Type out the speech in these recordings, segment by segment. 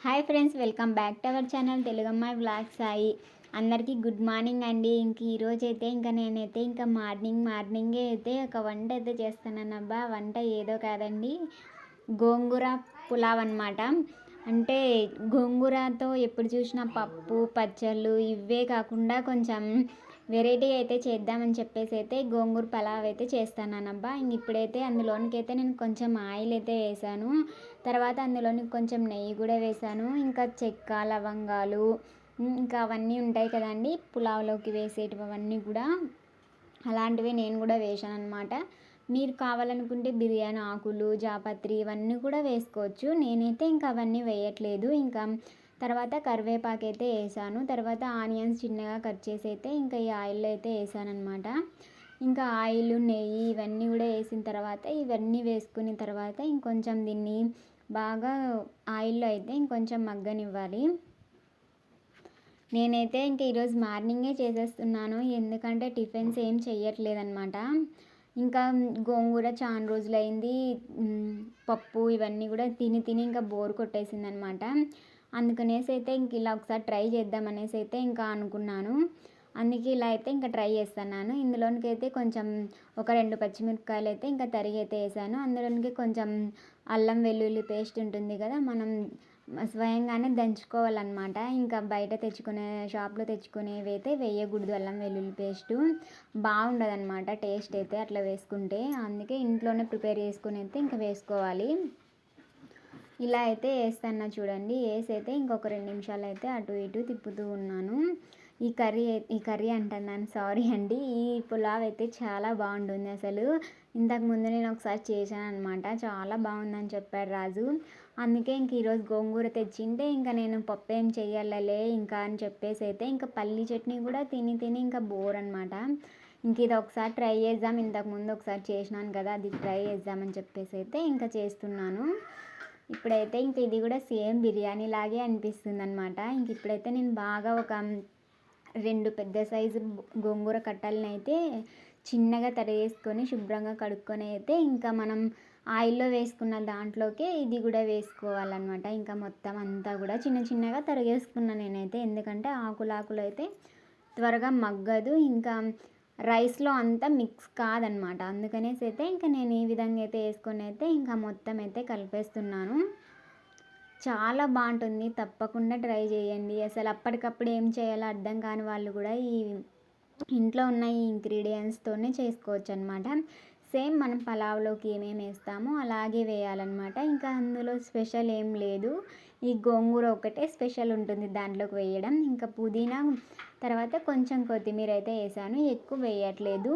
Hi friends welcome back to our channel తెలుగమ్మాయి blog Sai. అందరికీ good morning అండి. ఇంక ఈరోజు అయితే ఇంకా నేనైతే ఇంకా మార్నింగ్ మార్నింగే అయితే ఒక వంట అయితే చేస్తానన్నబ్బా. వంట ఏదో కాదండి గోంగూర పులావ్ అనమాట అంటే గోంగూరతో ఎప్పుడు చూసినా పప్పు పచ్చళ్ళు ఇవే కాకుండా కొంచెం వెరైటీ అయితే చేద్దామని చెప్పేసి అయితే గోంగూర పలావ్ అయితే చేస్తానబ్బా ఇంక ఇప్పుడైతే అందులోనికి అయితే నేను కొంచెం ఆయిల్ అయితే వేసాను. తర్వాత అందులోని కొంచెం నెయ్యి కూడా వేసాను. ఇంకా చెక్క లవంగాలు ఇంకా అవన్నీ ఉంటాయి కదండి. పులావ్లోకి వేసేటివన్నీ కూడా. అలాంటివి నేను కూడా వేశాను అనమాట మీరు కావాలనుకుంటే బిర్యానీ ఆకులు జాపత్రి ఇవన్నీ కూడా వేసుకోవచ్చు. నేనైతే ఇంకా అవన్నీ వేయట్లేదు. ఇంకా తర్వాత కరివేపాకు అయితే వేసాను. తర్వాత ఆనియన్స్ చిన్నగా కట్ చేసి అయితే ఇంకా ఈ ఆయిల్లో అయితే వేసాను అనమాట ఇంకా ఆయిల్ నెయ్యి ఇవన్నీ కూడా వేసిన తర్వాత ఇవన్నీ వేసుకున్న తర్వాత ఇంకొంచెం దీన్ని బాగా ఆయిల్లో అయితే ఇంకొంచెం మగ్గనివ్వాలి. నేనైతే ఇంక ఈరోజు మార్నింగే చేసేస్తున్నాను. ఎందుకంటే టిఫిన్స్ ఏం చేయట్లేదనమాట ఇంకా గోంగూర చాలా రోజులైంది. పప్పు ఇవన్నీ కూడా తిని తిని ఇంకా బోర్ కొట్టేసింది అనమాట అందుకనేసి అయితే ఇంక ఇలా ఒకసారి ట్రై చేద్దామనేసి అయితే ఇంకా అనుకున్నాను. అందుకే ఇలా అయితే ఇంకా ట్రై చేస్తున్నాను. ఇందులోనికి అయితే కొంచెం ఒక రెండు పచ్చిమిరపకాయలు అయితే ఇంకా తరిగి అయితే వేసాను. అందులోనికి కొంచెం అల్లం వెల్లుల్లి పేస్ట్ ఉంటుంది కదా మనం స్వయంగానే దంచుకోవాలన్నమాట. ఇంకా బయట తెచ్చుకునే షాప్లో తెచ్చుకునేవి అయితే వేయకూడదు అల్లం వెల్లుల్లి పేస్ట్. బాగుండదన్నమాట టేస్ట్ అయితే అట్లా వేసుకుంటే. అందుకే ఇంట్లోనే ప్రిపేర్ చేసుకుని అయితే ఇంకా వేసుకోవాలి. ఇలా అయితే వేస్తాను చూడండి. వేసి అయితే ఇంకొక రెండు నిమిషాలు అయితే అటు ఇటు తిప్పుతూ ఉన్నాను. ఈ కర్రీ ఈ కర్రీ అంటున్నాను సారీ అండి. ఈ పులావ్ అయితే చాలా బాగుంటుంది అసలు. ఇంతకు ముందు నేను ఒకసారి చేశాను అనమాట చాలా బాగుందని చెప్పాడు రాజు. అందుకే ఇంక ఈరోజు గోంగూర తెచ్చింటే ఇంకా నేను పప్పు ఏం చెయ్యాలలే ఇంకా అని చెప్పేసి అయితే ఇంకా పల్లి చట్నీ కూడా తిని తిని ఇంకా బోర్ అనమాట ఇంక ఇది ఒకసారి ట్రై చేద్దాం. ఇంతకుముందు ఒకసారి చేసినాను కదా అది ట్రై చేద్దామని చెప్పేసి అయితే ఇంకా చేస్తున్నాను. ఇప్పుడైతే ఇంక ఇది కూడా సేమ్ బిర్యానీ లాగే అనిపిస్తుంది అనమాట ఇంక ఇప్పుడైతే నేను బాగా ఒక రెండు పెద్ద సైజు గోంగూర కట్టలను అయితే చిన్నగా తరిగేసుకొని శుభ్రంగా కడుక్కొని అయితే ఇంకా మనం ఆయిల్లో వేసుకున్న దాంట్లోకే ఇది కూడా వేసుకోవాలన్నమాట. ఇంకా మొత్తం అంతా కూడా చిన్న చిన్నగా తరిగేసుకున్నా నేనైతే. ఎందుకంటే ఆకులు ఆకులు అయితే త్వరగా మగ్గదు. ఇంకా రైస్లో అంతా మిక్స్ కాదనమాట అందుకనేసి అయితే ఇంకా నేను ఈ విధంగా అయితే వేసుకొని అయితే ఇంకా మొత్తం అయితే కలిపేస్తున్నాను. చాలా బాగుంటుంది. తప్పకుండా ట్రై చేయండి. అసలు అప్పటికప్పుడు ఏం చేయాలో అర్థం కాని వాళ్ళు కూడా ఈ ఇంట్లో ఉన్న ఈ ఇంగ్రీడియంట్స్తోనే చేసుకోవచ్చు అనమాట సేమ్ మనం పలావ్లోకి ఏమేమి వేస్తామో అలాగే వేయాలన్నమాట. ఇంకా అందులో స్పెషల్ ఏం లేదు. ఈ గోంగూర ఒకటే స్పెషల్ ఉంటుంది దాంట్లోకి వేయడం. ఇంకా పుదీనా తర్వాత కొంచెం కొత్తిమీర అయితే వేసాను. ఎక్కువ వేయట్లేదు.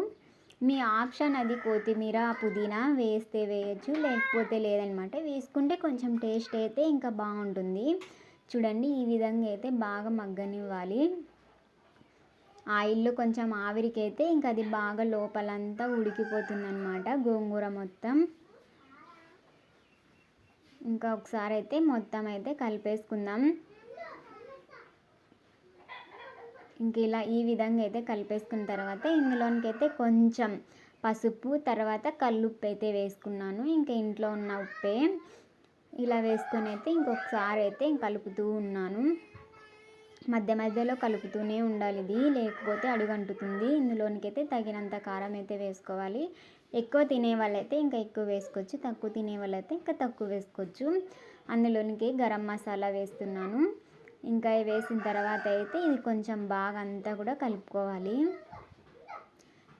మీ ఆప్షన్ అది కొత్తిమీర పుదీనా వేస్తే వేయచ్చు లేకపోతే లేదనమాట. వేసుకుంటే కొంచెం టేస్ట్ అయితే ఇంకా బాగుంటుంది. చూడండి ఈ విధంగా అయితే బాగా మగ్గనివ్వాలి. ఆయిల్లో కొంచెం ఆవిరికైతే ఇంకా అది బాగా లోపలంతా ఉడికిపోతుందన్నమాట గోంగూర మొత్తం. ఇంకా ఒకసారి అయితే మొత్తం అయితే కలిపేసుకుందాం. ఇంక ఇలా ఈ విధంగా అయితే కలిపేసుకున్న తర్వాత ఇందులోనికైతే కొంచెం పసుపు తర్వాత కల్లుప్పు అయితే వేసుకున్నాను. ఇంకా ఇంట్లో ఉన్న ఉప్పే ఇలా వేసుకొని అయితే ఇంకొకసారి అయితే కలుపుతూ ఉన్నాను. మధ్య మధ్యలో కలుపుతూనే ఉండాలి ఇది లేకపోతే అడుగంటుతుంది. ఇందులోనికైతే తగినంత కారం అయితే వేసుకోవాలి. ఎక్కువ తినే వాళ్ళైతే ఇంకా ఎక్కువ వేసుకోవచ్చు తక్కువ తినే వాళ్ళైతే ఇంకా తక్కువ వేసుకోవచ్చు. అందులోనికి గరం మసాలా వేస్తున్నాను. ఇంకా వేసిన తర్వాత అయితే ఇది కొంచెం బాగా అంతా కూడా కలుపుకోవాలి.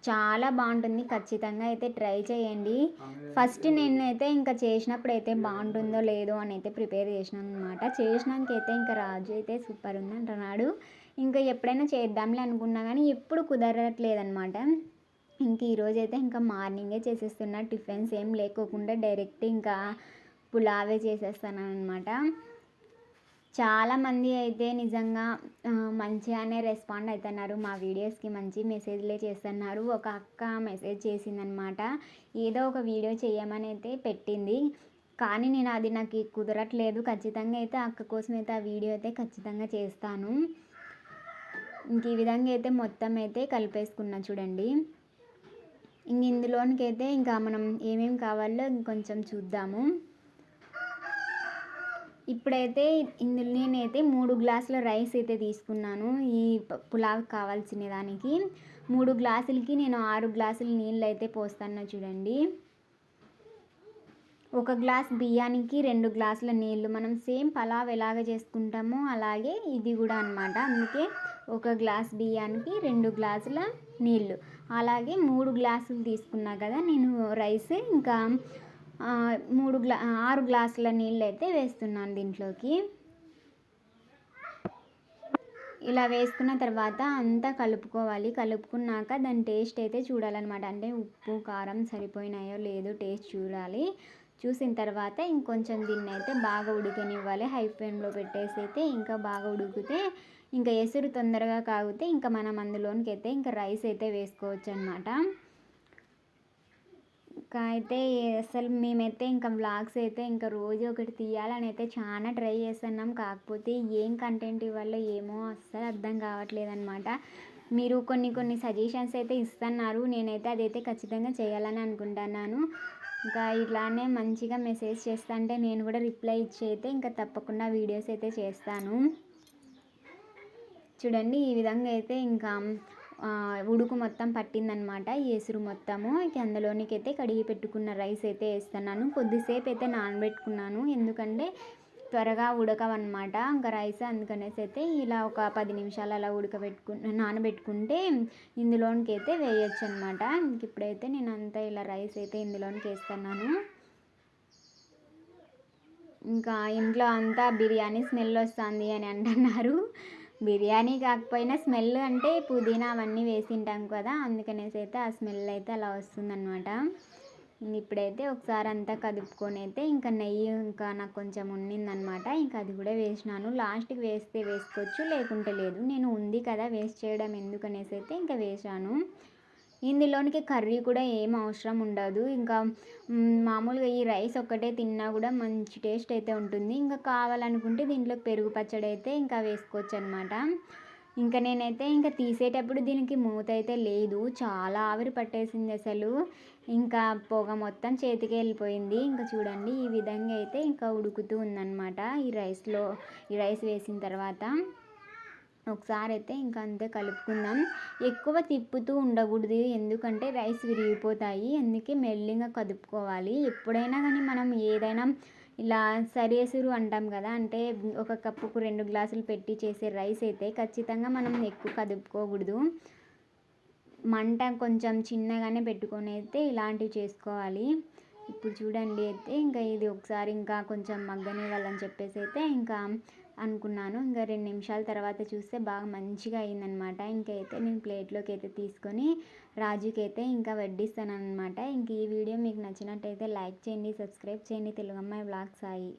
చాలా బాగుంటుంది. ఖచ్చితంగా అయితే ట్రై చేయండి. ఫస్ట్ నేనైతే ఇంకా చేసినప్పుడు అయితే బాగుంటుందో లేదో అని అయితే ప్రిపేర్ చేసినాను అనమాట చేసినాకైతే ఇంకా రాజు అయితే సూపర్ ఉంది అంటున్నాడు ఇంకా ఎప్పుడైనా చేద్దాంలే అనుకున్నా కానీ ఎప్పుడు కుదరట్లేదనమాట ఇంక ఈరోజు అయితే ఇంకా మార్నింగే చేసేస్తున్నా. టిఫిన్స్ ఏం లేకోకుండా డైరెక్ట్ ఇంకా పులావే చేసేస్తాను అనమాట చాలామంది అయితే నిజంగా మంచిగానే రెస్పాండ్ అవుతున్నారు మా వీడియోస్కి మంచి మెసేజ్లే చేస్తున్నారు. ఒక అక్క మెసేజ్ చేసిందనమాట ఏదో ఒక వీడియో చేయమని అయితే పెట్టింది. కానీ నేను అది నాకు కుదరట్లేదు. ఖచ్చితంగా అయితే అక్క కోసం అయితే ఆ వీడియో అయితే ఖచ్చితంగా చేస్తాను. ఇంక ఈ విధంగా అయితే మొత్తం అయితే కలిపేసుకున్నా చూడండి. ఇంక ఇందులోనికైతే ఇంకా మనం ఏమేమి కావాలో కొంచెం చూద్దాము. ఇప్పుడైతే ఇందులో నేనైతే మూడు గ్లాసుల రైస్ అయితే తీసుకున్నాను. ఈ పులావ్ కావాల్సిన దానికి. మూడు గ్లాసులకి నేను ఆరు గ్లాసులు నీళ్ళు అయితే పోస్తాను చూడండి. ఒక గ్లాస్ బియ్యానికి రెండు గ్లాసుల నీళ్ళు మనం సేమ్ పలావ్ ఎలాగ చేసుకుంటామో అలాగే ఇది కూడా అనమాట అందుకే ఒక గ్లాస్ బియ్యానికి రెండు గ్లాసుల నీళ్ళు. అలాగే మూడు గ్లాసులు తీసుకున్నా కదా నేను రైస్. ఇంకా మూడు గ్లా ఆరు గ్లాసుల నీళ్ళు అయితే వేస్తున్నాను దీంట్లోకి. ఇలా వేసుకున్న తర్వాత అంతా కలుపుకోవాలి. కలుపుకున్నాక దాని టేస్ట్ అయితే చూడాలన్నమాట. అంటే ఉప్పు కారం సరిపోయినాయో లేదో టేస్ట్ చూడాలి. చూసిన తర్వాత ఇంకొంచెం దీన్ని అయితే బాగా ఉడికనివ్వాలి. హై ఫ్లేమ్లో పెట్టేసి అయితే ఇంకా బాగా ఉడికితే ఇంకా ఎసురు తొందరగా కాగితే ఇంకా మనం అందులోనికి అయితే ఇంకా రైస్ అయితే వేసుకోవచ్చు అనమాట ఇంకా అయితే అసలు మేమైతే ఇంకా వ్లాగ్స్ అయితే ఇంకా రోజు ఒకటి తీయాలని అయితే చాలా ట్రై చేస్తున్నాం. కాకపోతే ఏం కంటెంట్ ఇవ్వాలో ఏమో అస్సలు అర్థం కావట్లేదు అనమాట మీరు కొన్ని కొన్ని సజెషన్స్ అయితే ఇస్తున్నారు. నేనైతే అదైతే ఖచ్చితంగా చేయాలని అనుకుంటున్నాను. ఇంకా ఇట్లానే మంచిగా మెసేజ్ చేస్తా అంటే నేను కూడా రిప్లై ఇచ్చి అయితే ఇంకా తప్పకుండా వీడియోస్ అయితే చేస్తాను. చూడండి ఈ విధంగా అయితే ఇంకా ఉడుకు మొత్తం పట్టిందనమాట ఎసురు మొత్తము. ఇక అందులోనికి అయితే కడిగి పెట్టుకున్న రైస్ అయితే వేస్తున్నాను. కొద్దిసేపు అయితే నానబెట్టుకున్నాను. ఎందుకంటే త్వరగా ఉడకవన్నమాట. ఇంకా రైస్ అందుకనేసి అయితే ఇలా ఒక పది నిమిషాలు అలా ఉడకబెట్టుకు నానబెట్టుకుంటే ఇందులోనికి అయితే వేయచ్చు అనమాట ఇంక ఇప్పుడైతే నేను అంతా ఇలా రైస్ అయితే ఇందులోనికి వేస్తున్నాను. ఇంకా ఇంట్లో అంతా బిర్యానీ స్మెల్ వస్తుంది అని అంటున్నారు. బిర్యానీ కాకపోయినా స్మెల్ అంటే పుదీనా అవన్నీ వేసింటాం కదా అందుకనేసి అయితే ఆ స్మెల్ అయితే అలా వస్తుందన్నమాట. ఇప్పుడైతే ఒకసారి అంతా కదుపుకొని అయితే ఇంకా నెయ్యి ఇంకా నాకు కొంచెం ఉన్నిందనమాట ఇంకా అది కూడా వేసినాను. లాస్ట్కి వేస్తే వేసుకోవచ్చు లేకుంటే లేదు. నేను ఉంది కదా వేస్ట్ చేయడం ఎందుకనేసి అయితే ఇంకా వేసాను ఇందులోనికి కర్రీ కూడా ఏం అవసరం ఉండదు. ఇంకా మామూలుగా ఈ రైస్ ఒక్కటే తిన్నా కూడా మంచి టేస్ట్ అయితే ఉంటుంది. ఇంకా కావాలనుకుంటే దీంట్లో పెరుగు పచ్చడి అయితే ఇంకా వేసుకోవచ్చు అనమాట ఇంకా నేనైతే ఇంకా తీసేటప్పుడు దీనికి మూత అయితే లేదు. చాలా ఆవిరి పట్టేసింది అసలు. ఇంకా పొగ మొత్తం చేతికి వెళ్ళిపోయింది. ఇంకా చూడండి ఈ విధంగా అయితే ఇంకా ఉడుకుతూ ఉందన్నమాట ఈ రైస్లో ఈ రైస్ వేసిన తర్వాత. ఒకసారి అయితే ఇంకా అంతే కలుపుకుందాం. ఎక్కువ తిప్పుతూ ఉండకూడదు ఎందుకంటే రైస్ విరిగిపోతాయి. అందుకే మెల్లిగా కదుపుకోవాలి. ఎప్పుడైనా కానీ మనం ఏదైనా ఇలా సరేసురు అంటాం కదా అంటే ఒక కప్పుకు రెండు గ్లాసులు పెట్టి చేసే రైస్ అయితే ఖచ్చితంగా మనం ఎక్కువ కదుపుకోకూడదు. మంట కొంచెం చిన్నగానే పెట్టుకొని అయితే ఇలాంటివి చేసుకోవాలి. ఇప్పుడు చూడండి అయితే ఇంకా ఇది ఒకసారి ఇంకా కొంచెం మగ్గనివ్వాలని చెప్పేసి అయితే ఇంకా అనుకున్నాను. ఇంకా రెండు నిమిషాల తర్వాత చూస్తే బాగా మంచిగా అయిందనమాట ఇంకైతే నేను ప్లేట్లోకి అయితే తీసుకొని రాజుకి అయితే ఇంకా వడ్డిస్తాను అనమాట ఇంక ఈ వీడియో మీకు నచ్చినట్టయితే లైక్ చేయండి సబ్స్క్రైబ్ చేయండి. తెలుగు అమ్మాయి బ్లాగ్ సాయి.